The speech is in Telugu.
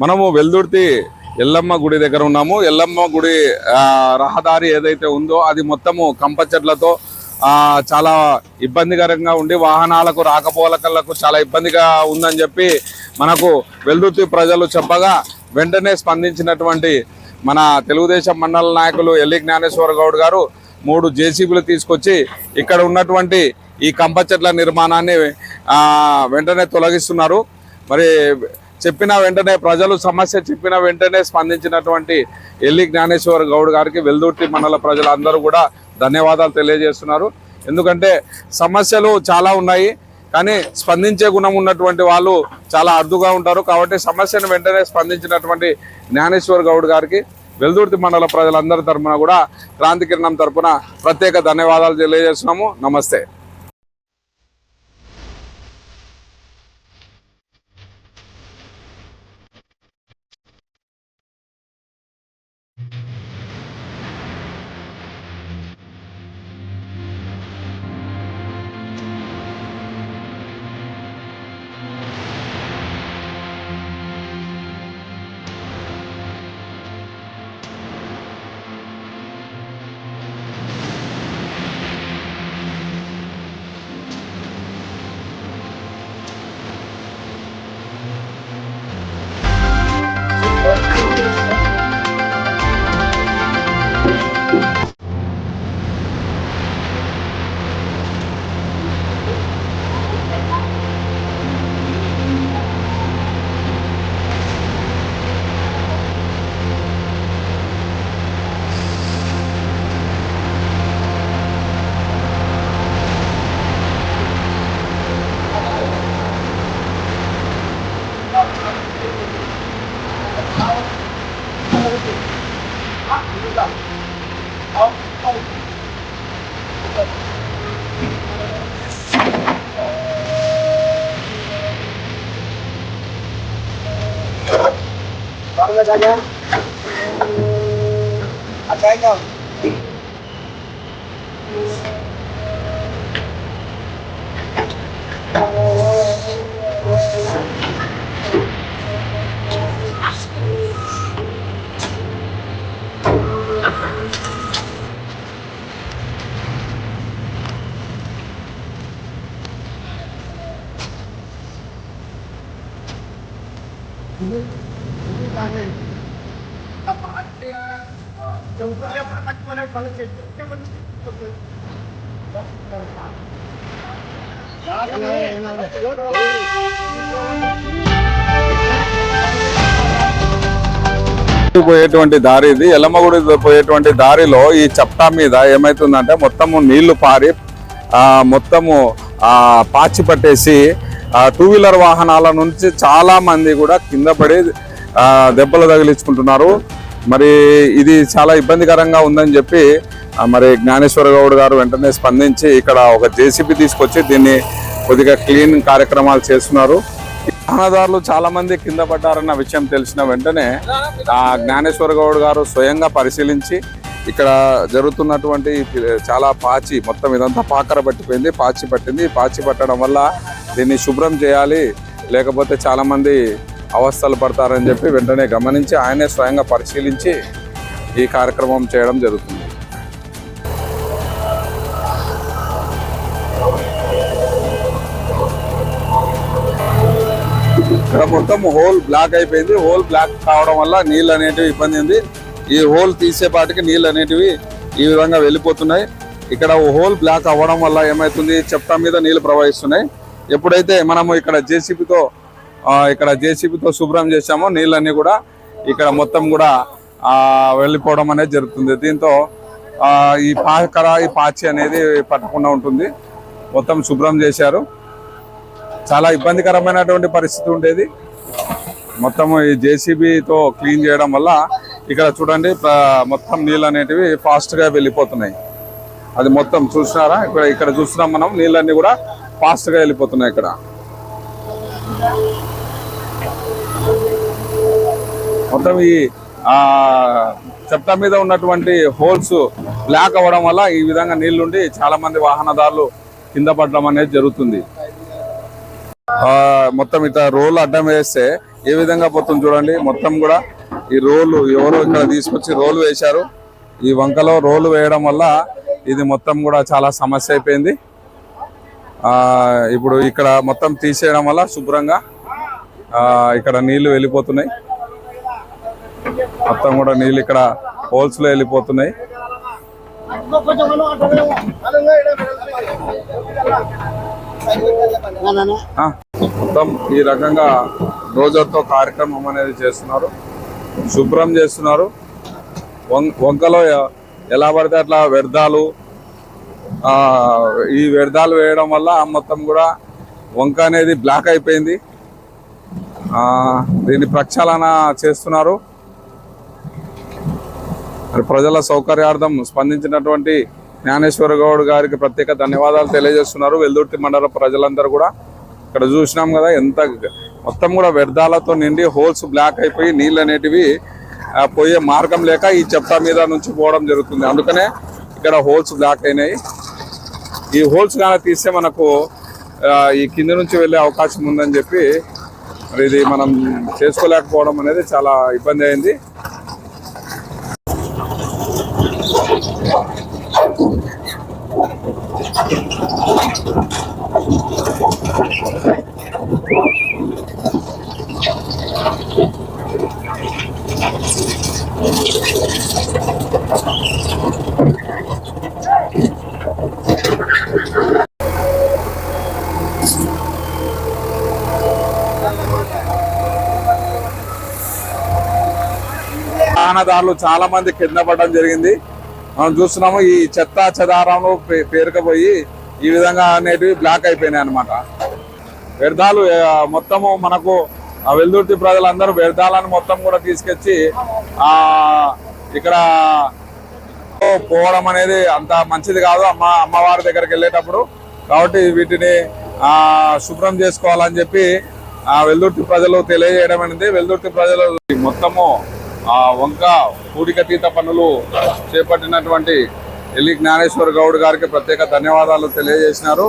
మనము వెల్దుర్తి ఎల్లమ్మ గుడి దగ్గర ఉన్నాము. ఎల్లమ్మ గుడి రహదారి ఏదైతే ఉందో అది మొత్తము కంప చెట్లతో చాలా ఇబ్బందికరంగా ఉండి వాహనాలకు రాకపోలకలకు చాలా ఇబ్బందిగా ఉందని చెప్పి మనకు వెల్దుర్తి ప్రజలు చెప్పగా వెంటనే స్పందించినటువంటి మన తెలుగుదేశం మండల నాయకులు ఎల్లి జ్ఞానేశ్వర గౌడ్ గారు మూడు జేసీబీలు తీసుకొచ్చి ఇక్కడ ఉన్నటువంటి ఈ కంప చెట్ల నిర్మాణాన్ని వెంటనే తొలగిస్తున్నారు. మరి చెప్పిన వెంటనే ప్రజలు సమస్య చెప్పిన వెంటనే స్పందించినటువంటి ఎల్లి జ్ఞానేశ్వర గౌడ్ గారికి వెల్దుర్తి మండల ప్రజలందరూ కూడా ధన్యవాదాలు తెలియజేస్తున్నారు. ఎందుకంటే సమస్యలు చాలా ఉన్నాయి కానీ స్పందించే గుణం ఉన్నటువంటి వాళ్ళు చాలా అర్థుగా ఉంటారు. కాబట్టి సమస్యను వెంటనే స్పందించినటువంటి జ్ఞానేశ్వర్ గౌడ్ గారికి వెల్దుర్తి మండల ప్రజలందరి తరపున కూడా క్రాంతి కిరణం తరఫున ప్రత్యేక ధన్యవాదాలు తెలియజేస్తున్నాము. నమస్తే. Baru saja. Ada yang పోయేటువంటి దారి ఇది. ఎల్లమ్మగుడి పోయేటువంటి దారిలో ఈ చప్టా మీద ఏమైతుందంటే మొత్తము నీళ్ళు పారి మొత్తము పాచి పట్టేసి టూ వీలర్ వాహనాల నుంచి చాలా మంది కూడా కింద పడి దెబ్బలు తగిలించుకుంటున్నారు. మరి ఇది చాలా ఇబ్బందికరంగా ఉందని చెప్పి మరి జ్ఞానేశ్వర గౌడ్ గారు వెంటనే స్పందించి ఇక్కడ ఒక జేసీబీ తీసుకొచ్చి దీన్ని కొద్దిగా క్లీన్ కార్యక్రమాలు చేస్తున్నారు. వాహనదారులు చాలా మంది కింద పడ్డారన్న విషయం తెలిసిన వెంటనే ఆ జ్ఞానేశ్వర గౌడ్ గారు స్వయంగా పరిశీలించి ఇక్కడ జరుగుతున్నటువంటి చాలా పాచి మొత్తం ఇదంతా పాకర పట్టిపోయింది పాచి పట్టింది. పాచి పట్టడం వల్ల దీన్ని శుభ్రం చేయాలి. లేకపోతే చాలా మంది అవస్థలు పడతారని చెప్పి వెంటనే గమనించి ఆయనే స్వయంగా పరిశీలించి ఈ కార్యక్రమం చేయడం జరుగుతుంది. ఇక్కడ మొత్తం హోల్ బ్లాక్ అయిపోయింది. హోల్ బ్లాక్ కావడం వల్ల నీళ్ళు అనేటివి ఇబ్బంది ఉంది. ఈ హోల్ తీసేపాటికి నీళ్ళు అనేటివి ఈ విధంగా వెళ్ళిపోతున్నాయి. ఇక్కడ హోల్ బ్లాక్ అవ్వడం వల్ల ఏమవుతుంది చెప్తా మీద నీళ్ళు ప్రవహిస్తున్నాయి. ఎప్పుడైతే మనము ఇక్కడ జేసీబీతో ఇక్కడ జేసీబీతో శుభ్రం చేశామో నీళ్ళన్నీ కూడా ఇక్కడ మొత్తం కూడా వెళ్ళిపోవడం అనేది జరుగుతుంది. దీంతో ఈ పాకర ఈ పాచి అనేది పట్టకుండా ఉంటుంది. మొత్తం శుభ్రం చేశారు. చాలా ఇబ్బందికరమైనటువంటి పరిస్థితి ఉండేది. మొత్తం ఈ జేసీబీతో క్లీన్ చేయడం వల్ల ఇక్కడ చూడండి మొత్తం నీళ్ళు అనేటివి ఫాస్ట్గా వెళ్ళిపోతున్నాయి. అది మొత్తం చూసినారా? ఇక్కడ ఇక్కడ చూస్తున్నాం మనం నీళ్ళన్నీ కూడా ఫాస్ట్గా వెళ్ళిపోతున్నాయి ఇక్కడ. మొత్తం ఈ చెత్త మీద ఉన్నటువంటి హోల్స్ బ్లాక్ అవ్వడం వల్ల ఈ విధంగా నీళ్ళుండి చాలా మంది వాహనదారులు కింద పడడం అనేది జరుగుతుంది. మొత్తం ఇట్లా రోల్ అడ్డం వేస్తే ఏ విధంగా పోతుంది చూడండి. మొత్తం కూడా ఈ రోలు ఎవరో ఇక్కడ తీసుకొచ్చి రోలు వేశారు. ఈ వంకలో రోలు వేయడం వల్ల ఇది మొత్తం కూడా చాలా సమస్య అయిపోయింది. ఇప్పుడు ఇక్కడ మొత్తం తీసేయడం వల్ల శుభ్రంగా ఆ ఇక్కడ నీళ్ళు వెళ్ళిపోతున్నాయి. మొత్తం కూడా నీళ్ళు ఇక్కడ హోల్స్లో వెళ్ళిపోతున్నాయి. మొత్తం ఈ రకంగా రోజుతో కార్యక్రమం అనేది చేస్తున్నారు. శుభ్రం చేస్తున్నారు. వం- వంకలో ఎలా పడితే అట్లా వ్యర్థాలు ఈ వ్యర్థాలు వేయడం వల్ల మొత్తం కూడా వంక అనేది బ్లాక్ అయిపోయింది. దీన్ని ప్రక్షాళన చేస్తున్నారు. ప్రజల సౌకర్యార్థం స్పందించినటువంటి జ్ఞానేశ్వర గౌడ్ గారికి ప్రత్యేక ధన్యవాదాలు తెలియజేస్తున్నారు. వెల్దుర్తి మండల ప్రజలందరూ కూడా ఇక్కడ చూసినాం కదా ఎంత మొత్తం కూడా వ్యర్థాలతో నిండి హోల్స్ బ్లాక్ అయిపోయి నీళ్ళు అనేటివి పోయే మార్గం లేక ఈ చెత్త మీద నుంచి పోవడం జరుగుతుంది. అందుకనే ఇక్కడ హోల్స్ బ్లాక్ అయినాయి. ఈ హోల్స్ కానీ తీస్తే మనకు ఈ కింద నుంచి వెళ్ళే అవకాశం ఉందని చెప్పి మరి ఇది మనం చేసుకోలేకపోవడం అనేది చాలా ఇబ్బంది అయింది. వాహనదారులు చాలా మంది కింద పడడం జరిగింది. మనం చూస్తున్నాము ఈ చెత్త చెదారంలో పే- పేరుకుపోయి ఈ విధంగా అనేటివి బ్లాక్ అయిపోయినాయి అన్నమాట. వ్యర్థాలు మొత్తము మనకు ఆ వెల్దుర్తి ప్రజలందరూ వ్యర్థాలను మొత్తం కూడా తీసుకొచ్చి ఇక్కడ పోవడం అనేది అంత మంచిది కాదు. అమ్మ అమ్మవారి దగ్గరికి వెళ్ళేటప్పుడు కాబట్టి వీటిని శుభ్రం చేసుకోవాలని చెప్పి ఆ వెల్దుర్తి ప్రజలు తెలియజేయడం అనేది వెల్దుర్తి ప్రజలు మొత్తము వంక పూడికతీత పనులు చేపట్టినటువంటి ఎల్లి జ్ఞానేశ్వర్ గౌడ్ గారికి ప్రత్యేక ధన్యవాదాలు తెలియజేసినారు.